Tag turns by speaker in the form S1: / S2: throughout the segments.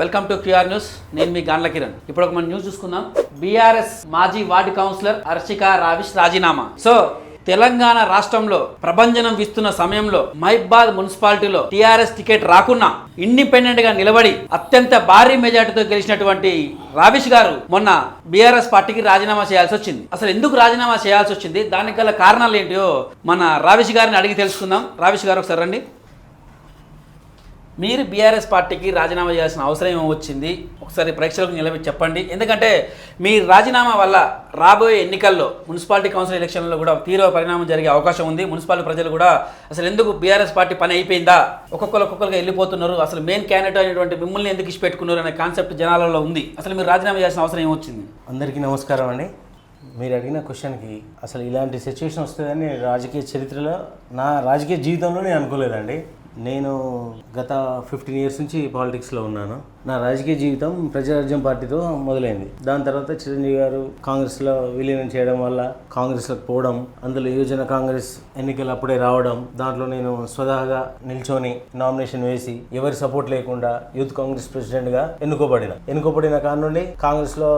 S1: Welcome to QR news నేను మీ గాండ్ల కిరణ్. ఇప్పుడు ఒక మన న్యూస్ చూసుకుందాం. బీఆర్ఎస్ మాజీ వార్డు కౌన్సిలర్ హర్షిక రావిష్ రాజీనామా. సో తెలంగాణ రాష్ట్రంలో ప్రభంజనం విస్తున్న సమయంలో మహిబాద్ మున్సిపాలిటీలో టీఆర్ఎస్ టికెట్ రాకున్నా ఇండిపెండెంట్గా నిలబడి అత్యంత భారీ మెజార్టీతో గెలిచినటువంటి రావిష్ గారు మొన్న బీఆర్ఎస్ పార్టీకి రాజీనామా చేయాల్సి వచ్చింది. అసలు ఎందుకు రాజీనామా చేయాల్సి వచ్చింది? దానికి గల కారణాలు ఏంటో మన రావిష్ గారిని అడిగి తెలుసుకుందాం. రావిష్ గారు ఒకసారి రండి. మీరు బీఆర్ఎస్ పార్టీకి రాజీనామా చేయాల్సిన అవసరం వచ్చింది ఒకసారి ప్రేక్షకులకు నిలబెట్టి చెప్పండి. ఎందుకంటే మీ రాజీనామా వల్ల రాబోయే ఎన్నికల్లో మున్సిపాలిటీ కౌన్సిల్ ఎలక్షన్లో కూడా తీవ్ర పరిణామం జరిగే అవకాశం ఉంది. మున్సిపాలిటీ ప్రజలు కూడా అసలు ఎందుకు బీఆర్ఎస్ పార్టీ పని అయిపోయిందా? ఒక్కొక్కరు ఒక్కొక్కరుగా వెళ్ళిపోతున్నారు. అసలు మెయిన్ క్యాండిడేట్ అయినటువంటి మిమ్మల్ని ఎందుకు ఇష్టపెట్టుకున్నారు అనే కాన్సెప్ట్ జనాలలో ఉంది. అసలు మీరు రాజీనామా చేయాల్సిన అవసరం ఏమొచ్చింది?
S2: అందరికీ నమస్కారం అండి. మీరు అడిగిన క్వశ్చన్కి అసలు ఇలాంటి సిచ్యువేషన్ వస్తుందని రాజకీయ చరిత్రలో నా రాజకీయ జీవితంలో నేను అనుకోలేదండి. నేను గత ఫిఫ్టీన్ ఇయర్స్ నుంచి పాలిటిక్స్లో ఉన్నాను. నా రాజకీయ జీవితం ప్రజారాజ్యం పార్టీతో మొదలైంది. దాని తర్వాత చిరంజీవి గారు కాంగ్రెస్లో విలీనం చేయడం వల్ల కాంగ్రెస్లోకి పోవడం అందులో యువజన కాంగ్రెస్ ఎన్నికలు అప్పుడే రావడం దాంట్లో నేను స్వతహాగా నిల్చొని నామినేషన్ వేసి ఎవరి సపోర్ట్ లేకుండా యూత్ కాంగ్రెస్ ప్రెసిడెంట్గా ఎన్నుకోబడిన. ఎన్నుకోబడిన కాడ నుండి కాంగ్రెస్లో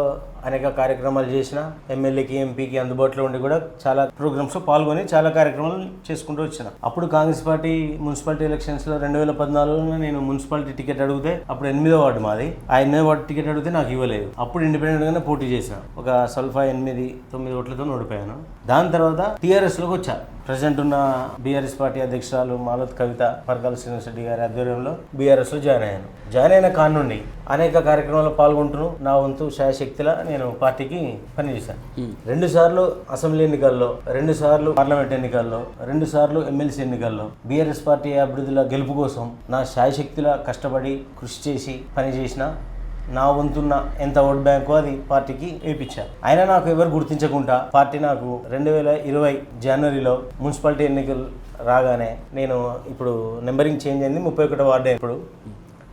S2: అనేక కార్యక్రమాలు చేసిన ఎమ్మెల్యేకి ఎంపీకి అందుబాటులో ఉండి కూడా చాలా ప్రోగ్రామ్స్లో పాల్గొని చాలా కార్యక్రమాలు చేసుకుంటూ వచ్చిన. అప్పుడు కాంగ్రెస్ పార్టీ మున్సిపాలిటీ ఎలక్షన్స్లో రెండు వేల పద్నాలుగులో నేను మున్సిపాలిటీ టికెట్ అడిగితే అప్పుడు ఎనిమిదో వార్డు మాది. ఆ ఎనిమిదో వార్డు టికెట్ అడిగితే నాకు ఇవ్వలేదు. అప్పుడు ఇండిపెండెంట్గానే పోటీ చేశాను ఒక సల్ఫా ఎనిమిది తొమ్మిది ఓట్లతో ఓడిపోయాను. దాని తర్వాత టీఆర్ఎస్లోకి వచ్చాను ప్రజెంట్ ఉన్న బీఆర్ఎస్ పార్టీ అధ్యక్షురాలు మాలత్ కవిత పరకాల శ్రీనివాస్ రెడ్డి గారి ఆధ్వర్యంలో బీఆర్ఎస్లో జాయిన్ అయ్యాను. జాయిన్ అయిన కాడ నుండి అనేక కార్యక్రమాల్లో పాల్గొంటూ నా వంతు శాయశక్తిలా నేను పార్టీకి పనిచేశాను. రెండు సార్లు అసెంబ్లీ ఎన్నికల్లో రెండు సార్లు పార్లమెంట్ ఎన్నికల్లో రెండు సార్లు ఎమ్మెల్సీ ఎన్నికల్లో బీఆర్ఎస్ పార్టీ అభివృద్ధిలో గెలుపు కోసం నా శాయశక్తిలా కష్టపడి కృషి చేసి పనిచేసిన నా వంతున్న ఎంత ఓట్ బ్యాంకో అది పార్టీకి వేయించారు అయినా నాకు ఎవరు గుర్తించకుండా పార్టీ నాకు రెండు వేల ఇరవై జనవరిలో మున్సిపాలిటీ ఎన్నికలు రాగానే నేను ఇప్పుడు నెంబరింగ్ చేంజ్ అయింది ముప్పై ఒకటో వార్డు ఇప్పుడు.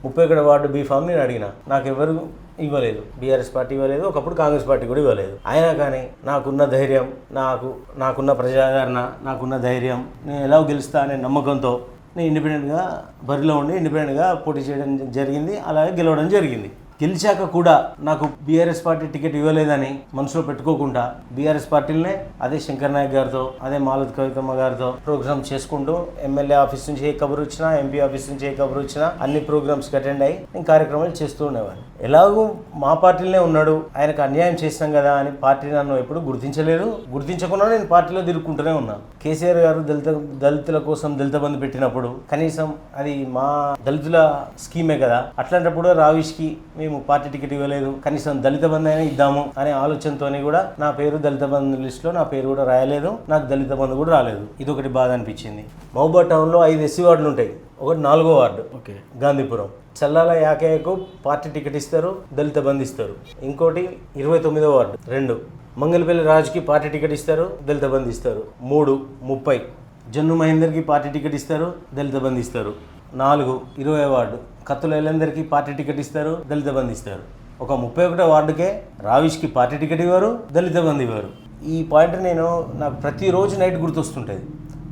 S2: ముప్పై ఒకటి వార్డు బీ ఫామ్ నేను అడిగిన. నాకు ఎవరు ఇవ్వలేదు. బీఆర్ఎస్ పార్టీ ఇవ్వలేదు. ఒకప్పుడు కాంగ్రెస్ పార్టీ కూడా ఇవ్వలేదు. అయినా కానీ నాకున్న ధైర్యం నాకు నాకున్న ప్రజాదరణ నాకున్న ధైర్యం నేను ఎలా గెలుస్తా అనే నమ్మకంతో నేను ఇండిపెండెంట్గా బరిలో ఉండి ఇండిపెండెంట్గా పోటీ చేయడం జరిగింది. అలాగే గెలవడం జరిగింది. గెలిచాక కూడా నాకు బీఆర్ఎస్ పార్టీ టికెట్ ఇవ్వలేదని మనసులో పెట్టుకోకుండా బీఆర్ఎస్ పార్టీలనే అదే శంకర్ నాయక్ గారితో అదే మాలత్ కవితమ్మ గారితో ప్రోగ్రామ్ చేసుకుంటూ ఎమ్మెల్యే ఆఫీస్ నుంచి ఏ కబురు వచ్చినా ఎంపీ ఆఫీస్ నుంచి ఏ కబురు వచ్చినా అన్ని ప్రోగ్రామ్స్కి అటెండ్ అయ్యి నేను కార్యక్రమాలు చేస్తూ ఉండేవాడిని. ఎలాగూ మా పార్టీలనే ఉన్నాడు ఆయనకు అన్యాయం చేసినాం కదా అని పార్టీ నన్ను ఎప్పుడు గుర్తించలేదు. గుర్తించకుండా నేను పార్టీలో తిరుగుకుంటూనే ఉన్నాను కేసీఆర్ గారు దళిత దళితుల కోసం దళిత బంధు పెట్టినప్పుడు కనీసం అది మా దళితుల స్కీమే కదా అట్లాంటప్పుడు రావిష్కి మేము పార్టీ టికెట్ ఇవ్వలేదు. కనీసం దళిత బంధు అయినా ఇద్దాము అనే ఆలోచనతోని కూడా నా పేరు దళిత బంధు లిస్టులో నా పేరు కూడా రాయలేదు. నాకు దళిత బంధు కూడా రాలేదు. ఇది ఒకటి బాధ అనిపించింది. మహబూబా టౌన్లో ఐదు ఎస్సీ వార్డులు ఉంటాయి. ఒకటి నాలుగో వార్డు.
S1: ఓకే.
S2: గాంధీపురం. చల్లాల యాకయ్యకు పార్టీ టికెట్ ఇస్తారు దళిత బంధు ఇస్తారు. ఇంకోటి ఇరవై తొమ్మిదో వార్డు. రెండు మంగళపల్లి రాజుకి పార్టీ టికెట్ ఇస్తారు దళిత బంధు ఇస్తారు. మూడు ముప్పై జన్ను మహేందర్కి పార్టీ టికెట్ ఇస్తారు దళిత బంధు ఇస్తారు. నాలుగు ఇరవై వార్డు. కత్తుల ఎల్లందరికీ పార్టీ టికెట్ ఇస్తారు దళిత బంధు ఇస్తారు. ఒక ముప్పై ఒకటో వార్డుకే రావిష్కి పార్టీ టికెట్ ఇవ్వరు దళిత బంధు ఇవ్వరు. ఈ పాయింట్ నేను నాకు ప్రతిరోజు నైట్ గుర్తొస్తుంటుంది.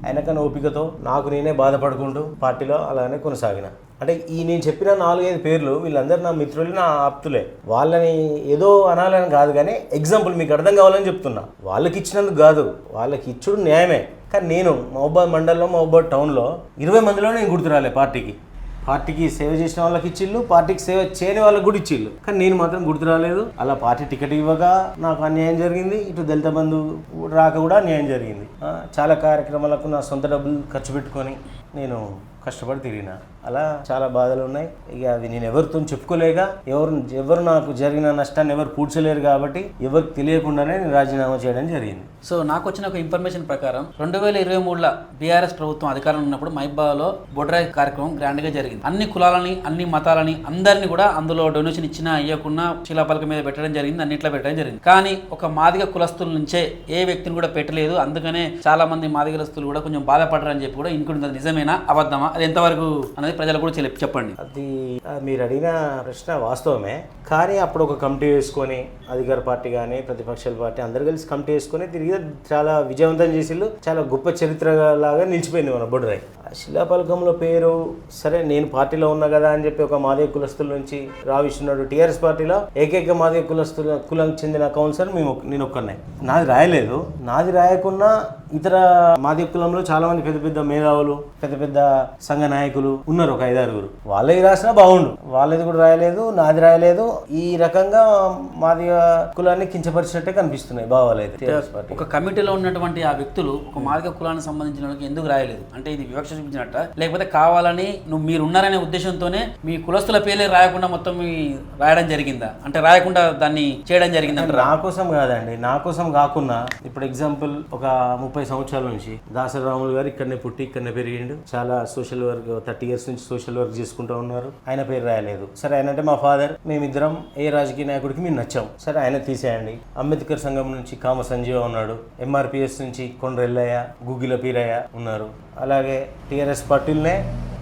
S2: అయినకన్నా ఓపికతో నాకు నేనే బాధపడుకుంటూ పార్టీలో అలానే కొనసాగిన. అంటే ఈ నేను చెప్పిన నాలుగైదు పేర్లు వీళ్ళందరూ నా మిత్రులు నా ఆప్తులే. వాళ్ళని ఏదో అనాలని కాదు కానీ ఎగ్జాంపుల్ మీకు అర్థం కావాలని చెప్తున్నా. వాళ్ళకి ఇచ్చినందుకు కాదు వాళ్ళకి ఇచ్చుడు న్యాయమే. కానీ నేను మహబాద్ మండలంలో మహబాద్ టౌన్లో ఇరవై మందిలో నేను గుర్తురాలే పార్టీకి. పార్టీకి సేవ చేసిన వాళ్ళకి ఇచ్చిళ్ళు పార్టీకి సేవ చేయని వాళ్ళకి కూడా ఇచ్చిళ్ళు. కానీ నేను మాత్రం గుర్తు రాలేదు. అలా పార్టీ టికెట్ ఇవ్వగా నాకు అన్యాయం జరిగింది. ఇటు దళిత బంధు రాక కూడా అన్యాయం జరిగింది. చాలా కార్యక్రమాలకు నా సొంత డబ్బులు ఖర్చు పెట్టుకొని నేను కష్టపడి తిరిగిన. అలా చాలా బాధలు ఉన్నాయి. ఇక అది నేను ఎవరితో చెప్పుకోలేక ఎవరు ఎవరు నాకు జరిగిన నష్టాన్ని ఎవరు పూడ్చలేరు కాబట్టి ఎవరికి తెలియకుండానే నేను రాజీనామా చేయడం జరిగింది.
S1: సో నాకు వచ్చిన ఒక ఇన్ఫర్మేషన్ ప్రకారం రెండు వేల ఇరవై మూడులో బీఆర్ఎస్ ప్రభుత్వం అధికారంలో ఉన్నప్పుడు మైబాలో బొడ్రాయ్ కార్యక్రమం గ్రాండ్గా జరిగింది. అన్ని కులాలని అన్ని మతాలని అందరిని కూడా అందులో డొనేషన్ ఇచ్చినా అయ్యకుండా శిలాపలక మీద పెట్టడం జరిగింది అన్నిట్లో పెట్టడం జరిగింది. కానీ ఒక మాదిగ కులస్తుల నుంచే ఏ వ్యక్తిని కూడా పెట్టలేదు. అందుకనే చాలా మంది మాదిగలస్తులు కూడా కొంచెం బాధపడరని చెప్పి కూడా ఇంకొంత నిజమేనా అబద్ధమా అది ఎంతవరకు అనేది ప్రజలకు కూడా చెప్పి చెప్పండి.
S2: అది మీరు అడిగిన ప్రశ్న వాస్తవమే. కానీ అప్పుడు ఒక కమిటీ వేసుకొని అధికార పార్టీ కానీ ప్రతిపక్షాల పార్టీ అందరు కలిసి కమిటీ వేసుకొని తిరిగి చాలా విజయవంతం చేసిళ్ళు. చాలా గొప్ప చరిత్ర లాగా నిలిచిపోయింది మన బొడ్రాయి. శిలాపలకంలో పేరు సరే నేను పార్టీలో ఉన్నా కదా అని చెప్పి ఒక మాదిగ కులస్తుల నుంచి రావిస్తున్నాడు టీఆర్ఎస్ పార్టీలో ఏకైక మాదిగ కులస్తుల కులం చెందిన కౌన్సిలర్ మేము నేను ఒక్కనే నాది రాయలేదు. నాది రాయకున్నా ఇతర మాదిగ కులంలో చాలా మంది పెద్ద పెద్ద మేధావులు పెద్ద పెద్ద సంఘ నాయకులు ఉన్నారు ఒక ఐదారుగురు. వాళ్ళది రాసినా బాగుండు. వాళ్ళది కూడా రాయలేదు నాది రాయలేదు. ఈ రకంగా మాదిగ కులాన్ని కించపరిచినట్టే కనిపిస్తున్నాయి భావాలు అయితే టీఆర్ఎస్ పార్టీ
S1: ఒక కమిటీలో ఉన్నటువంటి ఆ వ్యక్తులు ఒక మార్గ కులానికి సంబంధించిన వాళ్ళకి ఎందుకు రాయలేదు? అంటే ఇది వివక్ష చూపించినట్ట. లేకపోతే కావాలని నువ్వు మీరు ఉన్నారనే ఉద్దేశంతోనే మీ కులస్తుల పేర్లే రాయకుండా మొత్తం మీ రాయడం జరిగిందా? అంటే రాయకుండా దాన్ని చేయడం జరిగిందా?
S2: నా కోసం కాదండి. నా కోసం కాకుండా ఇప్పుడు ఎగ్జాంపుల్ ఒక ముప్పై సంవత్సరాల నుంచి దాసరి రాములు గారు ఇక్కడనే పుట్టి ఇక్కడనే పెరిగిండు. చాలా సోషల్ వర్క్ థర్టీ ఇయర్స్ నుంచి సోషల్ వర్క్ చేసుకుంటూ ఉన్నారు. ఆయన పేరు రాయలేదు. సరే ఆయన అంటే మా ఫాదర్ మేమిద్దరం ఏ రాజకీయ నాయకుడికి మేము నచ్చాం. సరే ఆయన తీసేయండి. అంబేద్కర్ సంఘం నుంచి కామ సంజీవ ఉన్నాడు ఎంఆర్పిఎస్ నుంచి కొండ్రెల్లయ్య గుగ్గిల పీరయ్య ఉన్నారు. అలాగే టీఆర్ఎస్ పార్టీలనే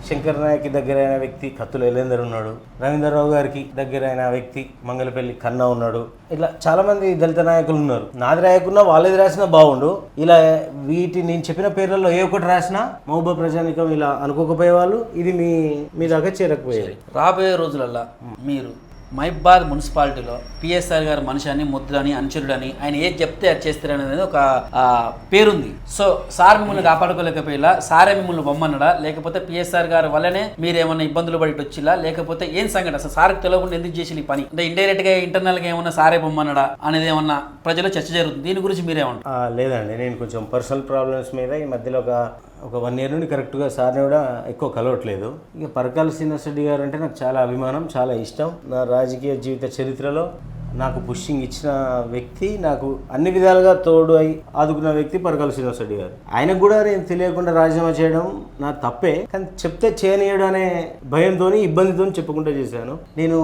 S2: శంకర్ నాయక్ దగ్గరైన వ్యక్తి కత్తుల ఎలేందర్ ఉన్నాడు. రవీంద్రరావు గారికి దగ్గరైన వ్యక్తి మంగళపల్లి కన్నా ఉన్నాడు. ఇట్లా చాలా మంది దళిత నాయకులు ఉన్నారు. నాది రాయకున్నా వాళ్ళది రాసినా బాగుండు. ఇలా వీటి నేను చెప్పిన పేర్లలో ఏ ఒక్కటి రాసినా మహబూబా ప్రజానికం ఇలా అనుకోకపోయేవాళ్ళు. ఇది మీ మీ దాకా చేరకపోయేది.
S1: రాబోయే రోజులల్లో మీరు మైబాద్ మున్సిపాలిటీలో పిఎస్ఆర్ గారు మనిషి అని ముద్దులని అనుచరుడని ఆయన ఏది చెప్తే అది చేస్తారనేది ఒక పేరుంది. సో సార్ మిమ్మల్ని కాపాడుకోలేకపోయిలా సారే మిమ్మల్ని బొమ్మన్నడా? లేకపోతే పిఎస్ఆర్ గారు వల్లనే మీరు ఏమైనా ఇబ్బందులు పడి వచ్చిలా లేకపోతే ఏం సంఘటన? అసలు సార్కి తెలియకుండా ఎందుకు చేసిన పని? అంటే ఇండైరెక్ట్గా ఇంటర్నల్గా ఏమన్నా సారే బొమ్మన్నడా? అనేది ఏమన్నా ప్రజలు చర్చ జరుగుతుంది? దీని గురించి మీరేమంటారు?
S2: లేదండి. నేను కొంచెం పర్సనల్ ప్రాబ్లమ్స్ మీద ఈ మధ్యలో ఒక ఒక వన్ ఇయర్ నుండి కరెక్ట్గా సార్ని కూడా ఎక్కువ కలవట్లేదు. ఇక పరకాల శ్రీనివాస రెడ్డి గారు అంటే నాకు చాలా అభిమానం చాలా ఇష్టం. నా రాజకీయ జీవిత చరిత్రలో నాకు పుష్టింగ్ ఇచ్చిన వ్యక్తి నాకు అన్ని విధాలుగా తోడు అయి ఆదుకున్న వ్యక్తి పరకాల శ్రీనివాస్ రెడ్డి గారు. ఆయనకు కూడా నేను తెలియకుండా రాజీనామా చేయడం నా తప్పే కానీ చెప్తే చేయనీయడం అనే భయంతో ఇబ్బందితో చెప్పకుండా చేశాను. నేను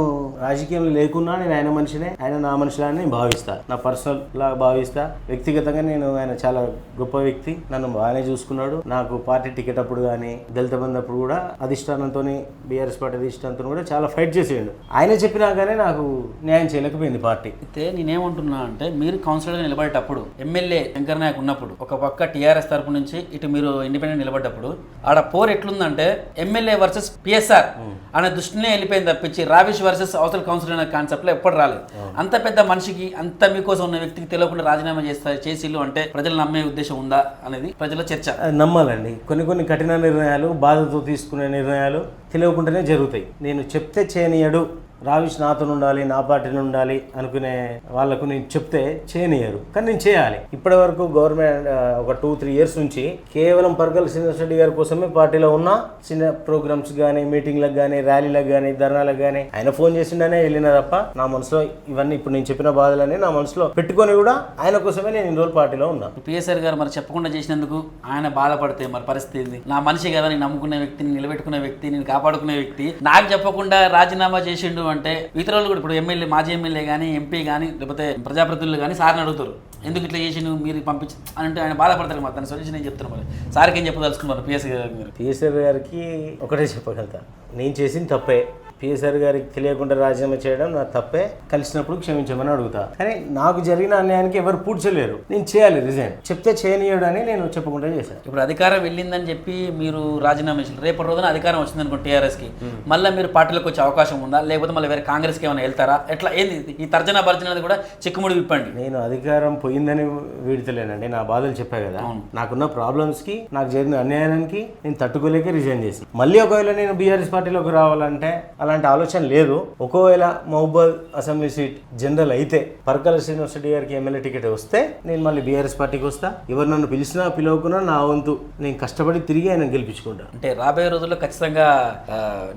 S2: రాజకీయంలో లేకున్నా నేను ఆయన మనిషినే ఆయన నా మనిషిలా అని నేను భావిస్తా. నా పర్సనల్ లా భావిస్తా. వ్యక్తిగతంగా నేను ఆయన చాలా గొప్ప వ్యక్తి నన్ను బాగానే చూసుకున్నాడు. నాకు పార్టీ టికెట్ అప్పుడు కానీ దళిత బంధు అప్పుడు కూడా అధిష్టానంతో బీఆర్ఎస్ పార్టీ అధిష్టానంతో కూడా చాలా ఫైట్ చేసేయండు. ఆయన చెప్పినా కానీ నాకు న్యాయం చేయలేకపోయింది. పార్టీ.
S1: అయితే నేనేమంటున్నా అంటే మీరు కౌన్సిలర్గా నిలబడేటప్పుడు ఎమ్మెల్యే శంకర్ నాయక్ ఉన్నప్పుడు ఒక పక్క టీఆర్ఎస్ తరపు నుంచి ఇటు మీరు ఇండిపెండెంట్ నిలబడ్డప్పుడు ఆడ పోర్ ఎట్లుందంటే ఎమ్మెల్యే వర్సెస్ పిఎస్ఆర్ అనే దృష్టినే వెళ్ళిపోయింది తప్పించి రావిష్ వర్సెస్ అవతల కౌన్సిలర్ అనే కాన్సెప్ట్లో ఎప్పుడు రాలేదు. అంత పెద్ద మనిషికి అంత మీకోసం ఉన్న వ్యక్తికి తెలియకుండా రాజీనామా చేస్తారు చేసిల్లు అంటే ప్రజలు నమ్మే ఉద్దేశం ఉందా అనేది ప్రజల చర్చ.
S2: నమ్మాలండి. కొన్ని కొన్ని కఠిన నిర్ణయాలు బాధతో తీసుకునే నిర్ణయాలు తెలియకుండానే జరుగుతాయి. నేను చెప్తే చేయనీయడు రావిష్ నాతో ఉండాలి నా పార్టీని ఉండాలి అనుకునే వాళ్ళకు నేను చెప్తే చేయనియరు కానీ నేను చేయాలి. ఇప్పటి వరకు గవర్నమెంట్ ఒక టూ త్రీ ఇయర్స్ నుంచి కేవలం పర్గల్ శ్రీనివాస్ రెడ్డి గారి కోసమే పార్టీలో ఉన్న చిన్న ప్రోగ్రామ్స్ కానీ మీటింగ్లకు కానీ ర్యాలీలకు కానీ ధర్నాలకు కానీ ఆయన ఫోన్ చేసిండనే వెళ్ళిన తప్ప నా మనసులో ఇవన్నీ ఇప్పుడు నేను చెప్పిన బాధలన్నీ నా మనసులో పెట్టుకొని కూడా ఆయన కోసమే నేను ఇన్ని రోజులు పార్టీలో ఉన్నా.
S1: పిఎస్ఆర్ గారు మరి చెప్పకుండా చేసినందుకు ఆయన బాధపడితే మరి పరిస్థితి ఏంది? నా మనిషి కదా నేను నమ్ముకునే వ్యక్తిని నిలబెట్టుకునే వ్యక్తి నేను కాపాడుకునే వ్యక్తి. నాకు చెప్పకుండా రాజీనామా చేసిండు అంటే ఇతరులు కూడా ఇప్పుడు ఎమ్మెల్యే మాజీ ఎమ్మెల్యే కానీ ఎంపీ కానీ లేకపోతే ప్రజాప్రతినిధులు కానీ సార్ని అడుగుతారు. ఎందుకు ఇట్లా చేసి నువ్వు మీరు పంపించి అని అంటే ఆయన బాధపడతారు మరి తన సొల్యూషన్ నేను చెప్తాను మరి? సార్కి ఏం చెప్పదలుచుకున్నారు? పిఎస్ గారు మీరు
S2: పిఎస్ఆర్ గారికి ఒకటే చెప్పగలుగుతా. నేను చేసింది తప్పే. పిఎస్ఆర్ గారికి తెలియకుండా రాజీనామా చేయడం నా తప్పే. కలిసినప్పుడు క్షమించమని అడుగుతా. కానీ నాకు జరిగిన అన్యాయానికి ఎవరు పూడ్చలేరు. నేను చేయాలి రిజైన్. చెప్తే చేయనీయడు అని నేను చెప్పకుండా చేశాను
S1: ఇప్పుడు అధికారం వెళ్ళిందని చెప్పి మీరు రాజీనామా చేసిన రేపటి రోజున అధికారం వచ్చింది అనుకో టీఆర్ఎస్కి. మళ్ళీ మీరు పార్టీలోకి వచ్చే అవకాశం ఉందా? లేకపోతే మళ్ళీ వేరే కాంగ్రెస్కి ఏమైనా వెళ్తారా? ఎట్లా? ఏంది? ఈ తర్జన భర్జన కూడా చిక్కుముడి విప్పండి.
S2: నేను అధికారం పోయిందని వీడితలేనండి. నా బాధలు చెప్పా కదా. నాకున్న ప్రాబ్లమ్స్కి నాకు జరిగిన అన్యాయానికి నేను తట్టుకోలేక రిజైన్ చేసి మళ్ళీ ఒకవేళ నేను బీఆర్ఎస్ పార్టీలోకి రావాలంటే అలాంటి ఆలోచన లేదు. ఒకవేళ మహబూబాద్ అసెంబ్లీ సీట్ జనరల్ అయితే పరకాల శ్రీనివాస్ రెడ్డి గారికి ఎమ్మెల్యే టికెట్ వస్తే నేను మళ్ళీ బీఆర్ఎస్ పార్టీకి వస్తా. ఎవరు నన్ను పిలిచినా పిలవకున్నా నా వంతు నేను కష్టపడి తిరిగి ఆయన గెలిపించుకుంటా.
S1: అంటే రాబోయే రోజుల్లో ఖచ్చితంగా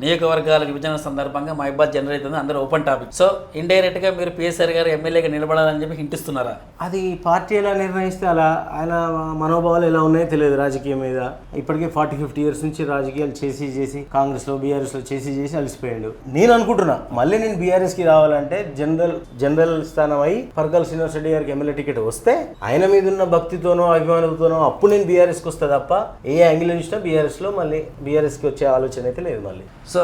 S1: నియోజకవర్గాల విభజన సందర్భంగా మా ఇబ్బంది జనరేట్ అవుతుంది అందరూ ఓపెన్ టాపిక్ సో ఇండైరెక్ట్గా మీరు పిఎస్ఆర్ గారు ఎమ్మెల్యేగా నిలబడాలని చెప్పి హింటిస్తున్నారా?
S2: అది పార్టీ ఎలా నిర్ణయిస్తే అలా ఆయన మనోభావాలు ఎలా ఉన్నాయో తెలియదు రాజకీయం మీద. ఇప్పటికే ఫార్టీ ఫిఫ్టీ ఇయర్స్ నుంచి రాజకీయాలు చేసి చేసి కాంగ్రెస్లో బీఆర్ఎస్లో చేసి చేసి అలసిపోయాడు నేను అనుకుంటున్నా మళ్ళీ నేను బీఆర్ఎస్కి రావాలంటే జనరల్ జనరల్ స్థానం అయి పరకాల శ్రీనివాస్ రెడ్డి గారికి ఎమ్మెల్యే టికెట్ వస్తే ఆయన మీద ఉన్న భక్తితోనో అభిమానులతోనో అప్పుడు నేను బీఆర్ఎస్కి వస్తా తప్ప ఏ యాంగిల్ చూసినా బీఆర్ఎస్లో మళ్ళీ బీఆర్ఎస్కి వచ్చే ఆలోచన అయితే లేదు మళ్ళీ.
S1: సో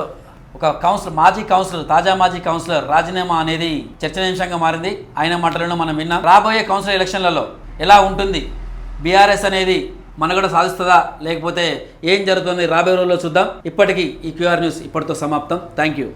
S1: ఒక కౌన్సిలర్ మాజీ కౌన్సిలర్ తాజా మాజీ కౌన్సిలర్ రాజీనామా అనేది చర్చనీయాంశంగా మారింది. ఆయన మాటలను మనం విన్నాం. రాబోయే కౌన్సిలర్ ఎలక్షన్లలో ఎలా ఉంటుంది? బీఆర్ఎస్ అనేది మనగడ సాధిస్తుందా? లేకపోతే ఏం జరుగుతుంది? రాబోయే రోజుల్లో చూద్దాం. ఇప్పటికీ ఈ క్యూఆర్ న్యూస్ ఇప్పటితో సమాప్తం. Thank you.